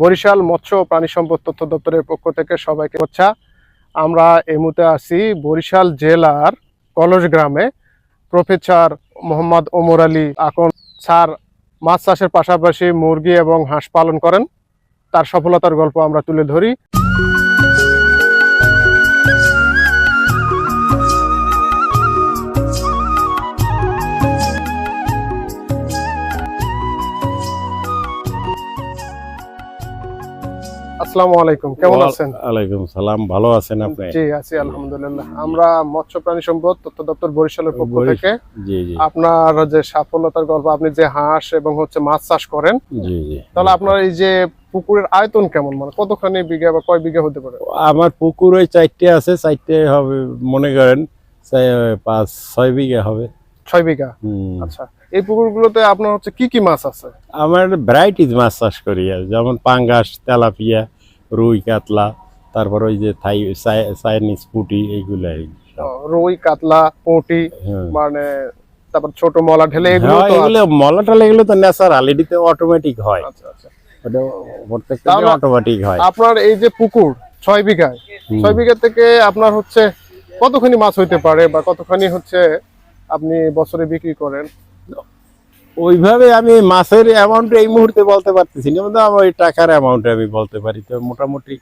বরিশাল মৎস্য প্রাণী সম্পদ তথ্য দপ্তরের পক্ষ থেকে সবাইকে হচ্ছে আমরা এই মুহূর্তে আছি বরিশাল জেলার কলস গ্রামে। প্রফেসর মোহাম্মদ ওমর আলী আকন স্যার মাছ চাষের পাশাপাশি মুরগি এবং হাঁস পালন করেন। তার সফলতার গল্প আমরা তুলে ধরি। আসসালামু আলাইকুম কেমন আছেন? ওয়ালাইকুম সালাম ভালো আছেন আপনি? জি আছি আলহামদুলিল্লাহ। আমরা মৎস্য প্রাণী সম্পদ তথ্য দপ্তর বরিশালের পক্ষ থেকে জি জি। আপনার যে সফলতার গল্প আপনি যে হাঁস এবং হচ্ছে মাছ চাষ করেন জি জি। তাহলে আপনার এই যে পুকুরের আয়তন কেমন মানে কতখানি বিঘা বা কয় বিঘা হতে পারে? আমার পুকুর ওই চারটে আছে চারটে হবে মনে করেন পাঁচ ছয় বিঘা হবে। ছয় বিঘা। আচ্ছা এই পুকুরগুলোতে আপনার হচ্ছে কি কি মাছ আছে? আমার ভ্যারাইটিস মাছ চাষ করি যেমন পাঙ্গাস তেলাপিয়া রুই কাতলা তারপর ওই যে থাই চাই- চাইনিজ পুটি এইগুলো রুই কাতলা পুঁটি হ্যাঁ। মানে তারপর ছোট মলা ঢেলে এগুলো হ্যাঁ, তো এগুলো মলাটাল এগুলো তো ন্যাচারাল এটিতে অটোমেটিক হয়। আচ্ছা আচ্ছা। ওটা প্রত্যেকটা অটোমেটিক হয়। আপনার এই যে পুকুর ছয় বিঘায় ছয় বিঘা থেকে আপনার হচ্ছে কতখানি মাছ হইতে পারে বা কতখানি হচ্ছে আপনি বছরে বিক্রি করেন? ওইভাবে আমি মাছের অ্যামাউন্ট এই মুহূর্তে বলতে পারতেছি না আমার ওই টাকার অ্যামাউন্ট আমি বলতে পারি। তো মোটামুটি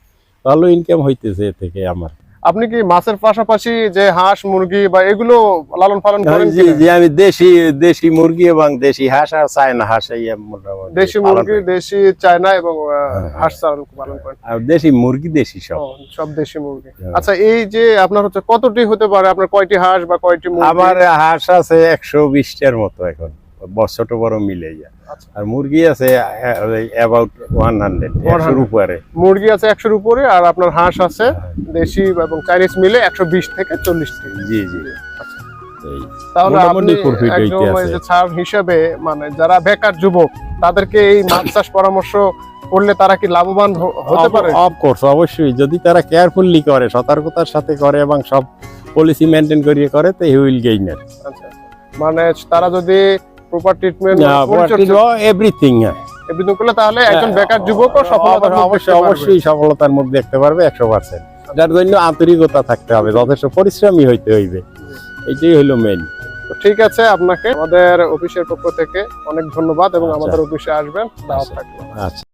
ভালো ইনকাম হইতেছে এ থেকে আমার। আপনি কি মাছের পাশাপাশি যে হাঁস মুরগি বা এগুলো লালন পালন করেন জি আমি দেশি দেশি মুরগি এবং দেশি হাঁস আর চায়না হাঁস এই মোটামুটি দেশি মুরগি। দেশি চায়না এবং হ্যাঁ। হাঁস চালন পালন করেন। আর দেশি মুরগি দেশি সব। সব দেশি মুরগি। হ্যাঁ। আচ্ছা এই যে আপনার হচ্ছে কতটি হতে পারে? আপনার কয়টি হাঁস বা কয়টি মুরগি? আমার হাঁস আছে একশো বিশটার মতো এখন। ছোট বড় মিলে যায়। আচ্ছা। আর মুরগি আছে অ্যাবাউট ওয়ান হান্ড্রেড একশোর উপরে। মুরগি আছে একশোর উপরে আর আপনার হাঁস আছে দেশি এবং চাইনিজ মিলে একশো বিশ থেকে চল্লিশটি জি জি। তাহলে আপনি ছাড় হিসেবে মানে যারা বেকার যুবক তাদেরকে এই মাছ চাষ পরামর্শ করলে তারা কি লাভবান হতে পারে? অফকোর্স অবশ্যই। যদি তারা কেয়ারফুলি করে সতর্কতার সাথে করে এবং সব পলিসি মেনটেন করিয়ে করে তো হি উইল গেইনার আচ্ছা, আচ্ছা। মানে তারা যদি প্রপার ট্রিটমেন্ট এভরিথিং এভরিথিং করলে তাহলে একজন বেকার যুবক সফলতা হ্যাঁ, অবশ্যই অবশ্যই সফলতার মুখ দেখতে পারবে একশো পার্সেন্ট যার জন্য আন্তরিকতা থাকতে হবে যথেষ্ট পরিশ্রমী হইতে হইবে। এটাই হলো মেন ঠিক আছে আপনাকে আমাদের অফিসের পক্ষ থেকে অনেক ধন্যবাদ এবং আচ্ছা। আমাদের অফিসে আসবেন দাওয়াত। থাকবে আচ্ছা।